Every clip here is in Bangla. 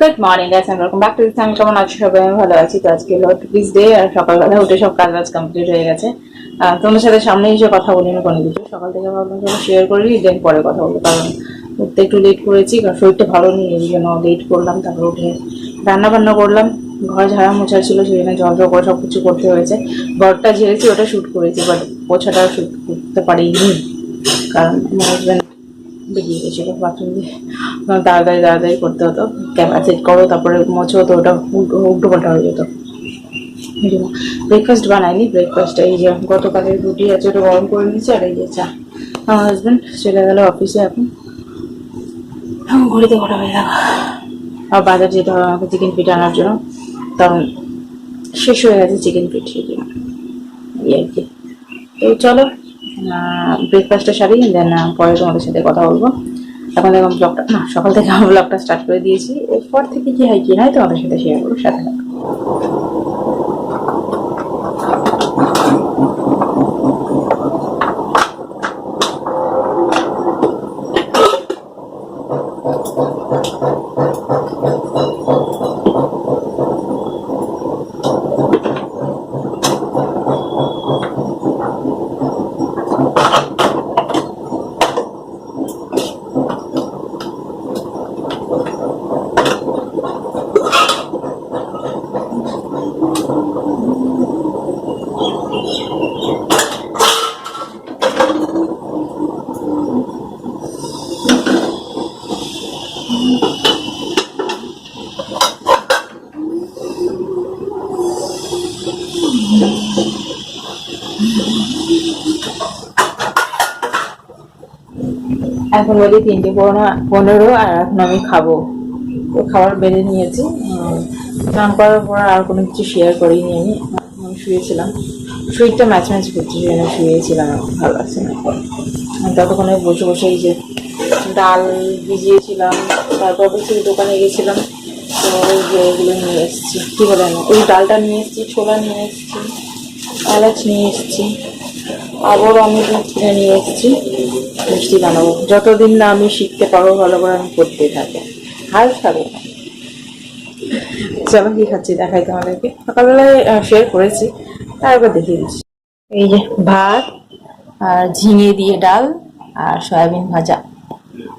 Good morning guys and welcome back to channel কেমন আছো সবাই? আমি ভালো আছি। তো আজকে হলো টুপিস ডে আর সকালবেলা উঠে সব কাজ বাজ কমপ্লিট হয়ে গেছে। আহ, তোমাদের সাথে সামনে এসে কথা বলিনি কোনো কিছু সকাল থেকে ভাবলাম যেন শেয়ার করি দেন পরে কথা বলব। কারণ উঠতে একটু লেট করেছি কারণ শরীরটা ভালো নেই এই জন্য লেট করলাম তারপর উঠে রান্না বান্না করলাম। ঘর ঝাড়া মোছা ছিল সেই জন্য জল জল করে সব কিছু করতে হয়েছে। ঘরটা ঝেড়েছি ওটা শ্যুট করেছি বাট পোছাটা শ্যুট করতে পারিনি কারণ হাজব্যান্ড বেরিয়ে গেছিল, বাথরুম দিয়ে। আমার তাড়াতাড়ি তাড়াতাড়ি করতে হতো। ক্যামেরা সেট করো, তারপরে মোছো তো ওটা উল্টো পাল্টা হয়ে যেত। ব্রেকফাস্ট বানাইনি ব্রেকফাস্ট এই যে গতকালের রুটি আছে, ওটা গরম করে নিয়েছি, আর এই যে চা। আমার হাজব্যান্ড চলে গেল অফিসে এখন। এখন ঘড়িতে কটা বেজে গেল? আর বাজার যেতে হবে আমাকে চিকেন পিঠ আনার জন্য। কারণ শেষ হয়ে গেছে চিকেন পিঠ এই আর কি। তো চলো ব্রেকফাস্টটা সারি দেন পরে তোমাদের সাথে কথা বলব এখন দেখলাম ব্লগটা না, সকাল থেকে আমার ব্লগটা স্টার্ট করে দিয়েছি এরপর থেকে কি হয় কি হয় তোমাদের সাথে শেয়ার করব, সাথে থাকো। এখন বলি তিনটে পনেরো আর এখন আমি খাব। তো খাবার বেড়ে নিয়েছি। স্নান করার পর আর কোনো কিছু শেয়ার করিনি আমি। আমি শুয়েছিলাম। শরীরটা ম্যাচ ম্যাচ করছে জন্য শুয়েছিলাম। ভালো লাগছে না। ততক্ষণে বসে বসে এই যে ডাল ভিজিয়েছিলাম, তারপর সেই দোকানে গেছিলাম। তো ওই যে এগুলো নিয়ে এসেছি। কী বলে না ওই ডালটা নিয়ে এসেছি, ছোলা নিয়ে এসেছি, এলাচ নিয়ে এসেছি। আবারও আমি দুধ কিনে নিয়ে এসেছি। মিষ্টি বানাবো। যতদিন না আমি শিখতে পারব, ভালো করে আমি করতেই থাকব। হাল না চলো, কি খাচ্ছি? দেখাই তোমাদেরকে। সকালবেলায় শেয়ার করেছি। তারপর দেখিয়ে দিচ্ছি। এই যে ভাত আর ঝিঙে দিয়ে ডাল আর সয়াবিন ভাজা।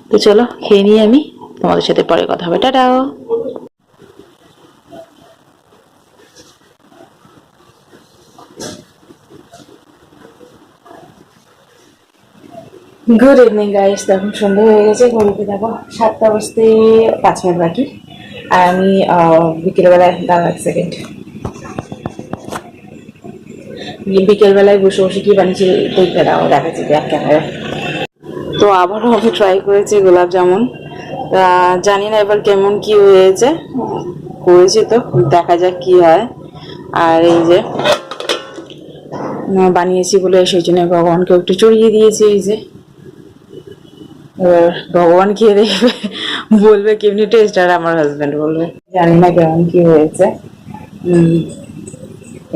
তো চলো, খেয়ে নিয়ে আমি তোমাদের সাথে পরে কথা হবে। টাটাও গুড ইভিনিং গাইস দেখুন সন্ধ্যা হয়ে গেছে, ঘড়িতে দেখো সাতটা বাজতে পাঁচ মিনিট বাকি। আর আমি বিকেলবেলায় দাঁড়া এক সেকেন্ড বিকেলবেলায় বসে বসে কি বানিয়েছি, দেখতে দাও, দেখাচ্ছি ব্যাক ক্যামেরা তো আবারও আমি ট্রাই করেছি গোলাপ জামুন। জানি না এবার কেমন কি হয়েছে। করেছি তো, দেখা যাক কি হয়। আর এই যে বানিয়েছি বলে সেই জন্য ভগবানকে একটু চড়িয়ে দিয়েছি, এই যে। এবার ভগবান খেয়ে দেখবে বলবে, কেমনি টেস্ট আর আমার হাজবেন্ড বলবে? জানি না কেমন কি হয়েছে।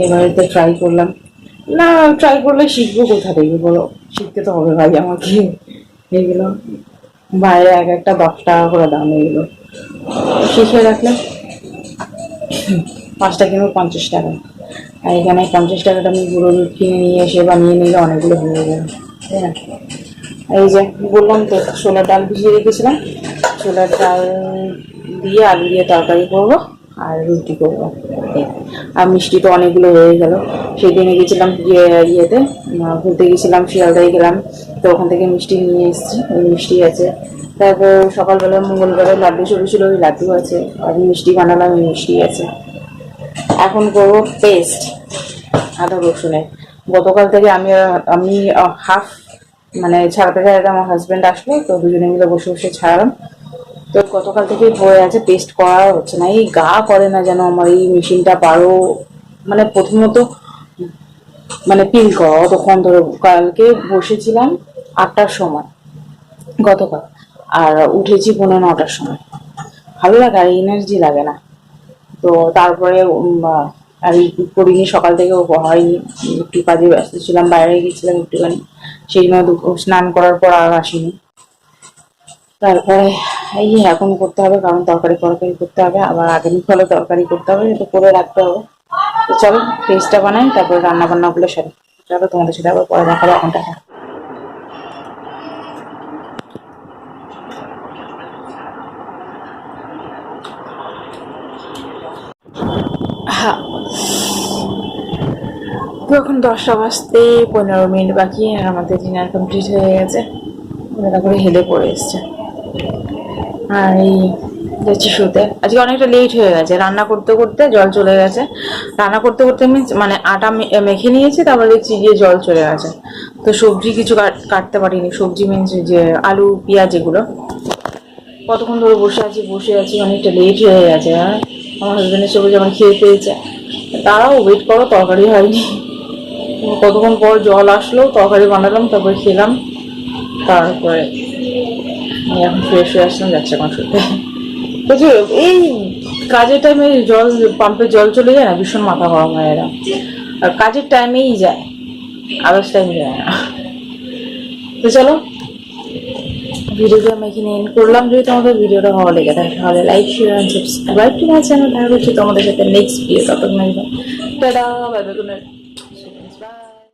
এবারে তো ট্রাই করলাম। না ট্রাই করলে শিখব কোথা থেকে বলো? শিখতে তো হবে ভাই আমাকে। এগুলো বাইরে এক একটা দশ টাকা করে দাম এগুলো। শিখে রাখলে পাঁচটা কিনবো, পঞ্চাশ টাকা। আর এখানে পঞ্চাশ টাকাটা আমি গুঁড়ো কিনে নিয়ে এসে বানিয়ে নিলে অনেকগুলো হয়ে যাবে। না? এই যে বললাম তো ছোলার ডাল ভিজিয়ে রেখেছিলাম। ছোলার ডাল দিয়ে আলু দিয়ে তরকারি করব আর রুটি করব। আর মিষ্টি তো অনেকগুলো হয়ে গেল। সেই দিনে গেছিলাম ইয়ে ইয়েতে ঘুরতে গেছিলাম, শিয়ালদায় গেলাম। তো ওখান থেকে মিষ্টি নিয়ে এসেছি ওই মিষ্টি আছে। তারপর সকালবেলা, মঙ্গলবারে লাড্ডু ছোটো ছিল, ওই লাড্ডু আছে। আর মিষ্টি বানালাম, ওই মিষ্টি আছে। এখন করব পেস্ট, আদা রসুনের। গতকাল থেকে আমি আমি হাফ মানে ছাড়াতে ছাড়াতে আমার হাজব্যান্ড আসলো, তো দুজনে মিলে বসে বসে ছাড়ালাম। তো গতকাল থেকে পড়ে আছে পেস্ট করা হচ্ছে না। এই গা করে না যেন আমার এই মেশিনটা পারো। মানে প্রথমত মানে পিল করা অতক্ষণ ধরে কালকে বসেছিলাম আটটার সময়, গতকাল। আর উঠেছি পনেরো নটার সময়। ভালো লাগে, আর এনার্জি লাগে না। তো তারপরে আর করিনি সকাল থেকে হয়নি একটু কাজে ব্যস্ত ছিলাম, বাইরে গেছিলাম একটুখানি। সেই জন্য স্নান করার পর আর আসিনি। তারপরে এই এখন করতে হবে, কারণ তরকারি ফরকারি করতে হবে, আবার আগামীকালে তরকারি করতে হবে, এটা করে রাখতে হবে। তো চলো ফেসটা বানাই, তারপরে রান্না বান্নাগুলো সারি চলো তোমাদের সাথে আবার পরে দেখাবো, এখন টাকা এখন দশটা বাজতে পনেরো মিনিট বাকি আর আমাদের ডিনার কমপ্লিট হয়ে গেছে। ওরা করে হেলে পড়ে এসছে। আর এই যাচ্ছি শুতে। আজকে অনেকটা লেট হয়ে গেছে। রান্না করতে করতে জল চলে গেছে। রান্না করতে করতে মিন্স মানে আটা মেখে নিয়েছি, তারপরে দেখছি গিয়ে জল চলে গেছে। তো সবজি কিছু কাট- কাটতে পারিনি। সবজি মিন্স যে আলু, পেঁয়াজ এগুলো। কতক্ষণ ধরে বসে আছি বসে আছি, অনেকটা লেট হয়ে গেছে। হ্যাঁ? আমার হাজব্যান্ডের সবাই যখন খেয়ে পেয়েছে তারাও ওয়েট করো, তরকারি হয়নি। কতক্ষণ পর জল আসলো, তরকারি বানালাম, তারপরে খেলাম, তারপরে এখন ফ্রেশ হয়ে আসলাম, যাচ্ছে এখন শুতে বলছি এই কাজের টাইমে জল পাম্পে জল চলে যায় না, ভীষণ মাথা গরম হয় এরা। আর কাজের টাইমেই যায়, আদার্স টাইম যায় না। তো চলো ভিডিওটা আমি এখানে এন্ড করলাম। যদি তোমাদের ভিডিওটা ভালো লেগে থাকে, তাহলে like share and subscribe to my channel দেখা হচ্ছে তোমাদের সাথে নেক্সট ভিডিও ততক্ষণ টাটা বাই